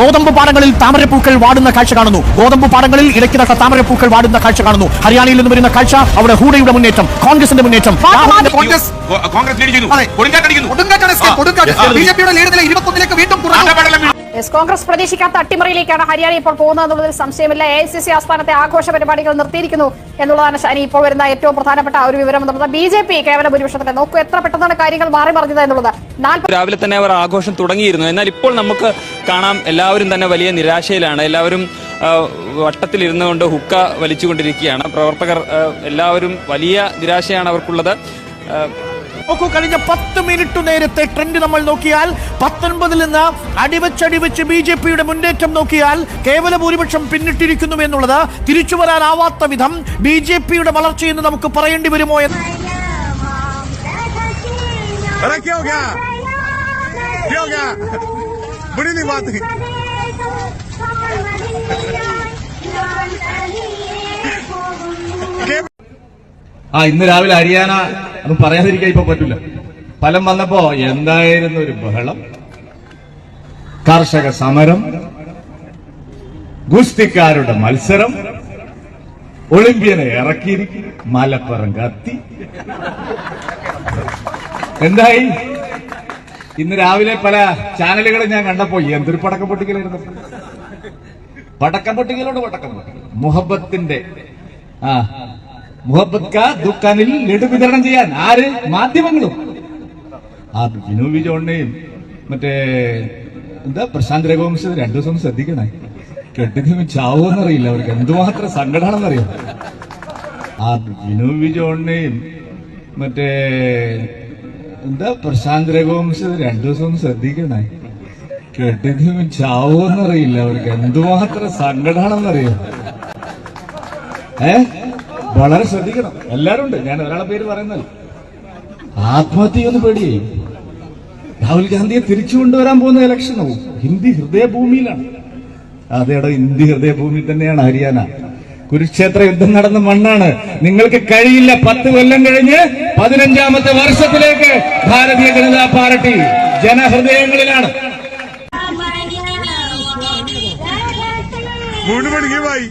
ഗോതമ്പ് പാടങ്ങളിൽ താമരപ്പൂക്കൾ വാടുന്ന കാഴ്ച കാണുന്നു. ഗോതമ്പ് പാടങ്ങളിൽ ഇടയ്ക്കിടക്ക താമരപ്പൂക്കൾ വാടുന്ന കാഴ്ച കാണുന്നു. ഹരിയാനയിൽ നിന്ന് വരുന്ന കാഴ്ച അവിടെ ഹൂഡയുടെ മുന്നേറ്റം കോൺഗ്രസിന്റെ മുന്നേറ്റം. കോൺഗ്രസ് കോൺഗ്രസ് ലീഡ് ചെയ്യുന്നു. കൊടുങ്കാറ്റടിക്കുന്നു കൊടുങ്കാറ്റാണ് ബി ജെ പിയുടെ ഇരുപത്തൊന്നിലേക്ക് വീണ്ടും. എസ് കോൺഗ്രസ് പ്രതീക്ഷിക്കാത്ത അട്ടിമറിയിലേക്കാണ് ഹരിയാന ഇപ്പോൾ പോകുന്നത് എന്നുള്ളതിൽ സംശയമില്ല. എ ഐ സി സി ആസ്ഥാനത്തെ ആഘോഷ പരിപാടികൾ നിർത്തിയിരിക്കുന്നു എന്നുള്ളതാണ് ശനി ഇപ്പോൾ വരുന്ന ഏറ്റവും പ്രധാനപ്പെട്ട ഒരു വിവരം എന്നുള്ളത് ബി ജെ പി കേവല ഭൂരിപക്ഷത്തിന്റെ നോക്കൂ എത്ര പെട്ടെന്നാണ് കാര്യങ്ങൾ മാറി മറിഞ്ഞത് എന്നുള്ളത്. രാവിലെ തന്നെ അവർ ആഘോഷം തുടങ്ങിയിരുന്നു. എന്നാൽ ഇപ്പോൾ നമുക്ക് കാണാം എല്ലാവരും തന്നെ വലിയ നിരാശയിലാണ്. എല്ലാവരും വട്ടത്തിൽ വട്ടത്തിലിരുന്നു കൊണ്ട് ഹുക്ക വലിച്ചുകൊണ്ടിരിക്കുകയാണ്. പ്രവർത്തകർ എല്ലാവരും വലിയ നിരാശയാണ് അവർക്കുള്ളത്. നോക്കൂ കഴിഞ്ഞ പത്ത് മിനിറ്റ് നേരത്തെ ട്രെൻഡ് നമ്മൾ നോക്കിയാൽ പത്തൊൻപതിൽ നിന്ന് അടിവെച്ചടിവെച്ച് ബി ജെ പിയുടെ മുന്നേറ്റം നോക്കിയാൽ കേവല ഭൂരിപക്ഷം പിന്നിട്ടിരിക്കുന്നു എന്നുള്ളത് തിരിച്ചു വരാനാവാത്ത വിധം ബി ജെ പിയുടെ വളർച്ചയെന്ന് നമുക്ക് പറയേണ്ടി വരുമോ എന്ന്? ആ ഇന്ന് രാവിലെ ഹരിയാന അത് പറയാതിരിക്കാൻ ഇപ്പൊ പറ്റില്ല ഫലം വന്നപ്പോ എന്തായിരുന്നു ഒരു ബഹളം? കർഷക സമരം ഗുസ്തിക്കാരുടെ മത്സരം ഒളിമ്പ്യനെ ഇറക്കി മലപ്പുറം കത്തി. എന്തായി? ഇന്ന് രാവിലെ പല ചാനലുകളും ഞാൻ കണ്ടപ്പോ എന്തൊരു പടക്കം പൊട്ടിക്കലായിരുന്നു. പടക്കം പൊട്ടിക്കലോട് പടക്കം പൊട്ടിക്കൽ മുഹബത്തിന്റെ ആ മുഹബത്ത് കാ ദുഃഖാനിൽ ലഡു വിതരണം ചെയ്യാൻ ആര് മാധ്യമങ്ങളും? ആ ബിനു വിജോണിനെയും മറ്റേ എന്താ പ്രശാന്ത് രഘുവംശം രണ്ടു ദിവസം ശ്രദ്ധിക്കണേ. കെട്ടിന് ചാവോന്നറിയില്ല അവർക്ക്. എന്തുമാത്രം സങ്കടമാണെന്നറിയാം ആ ബിനു വിജോണിനെയും മറ്റേ എന്താ പ്രശാന്ത് രഘുവംശം രണ്ടു ദിവസം ശ്രദ്ധിക്കണേ. കെട്ടിന് ചാവോന്നറിയില്ല അവർക്ക്. എന്തുമാത്രം സങ്കടമാണെന്നറിയാം ഏ? വളരെ ശ്രദ്ധിക്കണം. എല്ലാരും ഉണ്ട് ഞാൻ ഒരാളെ പേര് പറയുന്നത് ആത്മഹത്യയൊന്ന് പേടിയായി രാഹുൽ ഗാന്ധിയെ തിരിച്ചു കൊണ്ടുവരാൻ പോകുന്ന ഇലക്ഷനോ? ഹിന്ദി ഹൃദയഭൂമിയിലാണ്. അതേടോ ഹിന്ദി ഹൃദയഭൂമി തന്നെയാണ് ഹരിയാന. കുരുക്ഷേത്ര യുദ്ധം നടന്ന മണ്ണാണ്. നിങ്ങൾക്ക് കഴിയില്ല. പത്ത് കൊല്ലം കഴിഞ്ഞ് പതിനഞ്ചാമത്തെ വർഷത്തിലേക്ക് ഭാരതീയ ജനതാ പാർട്ടി ജനഹൃദയങ്ങളിലാണ്. മൂന്ന് മണിക്ക് പോയി.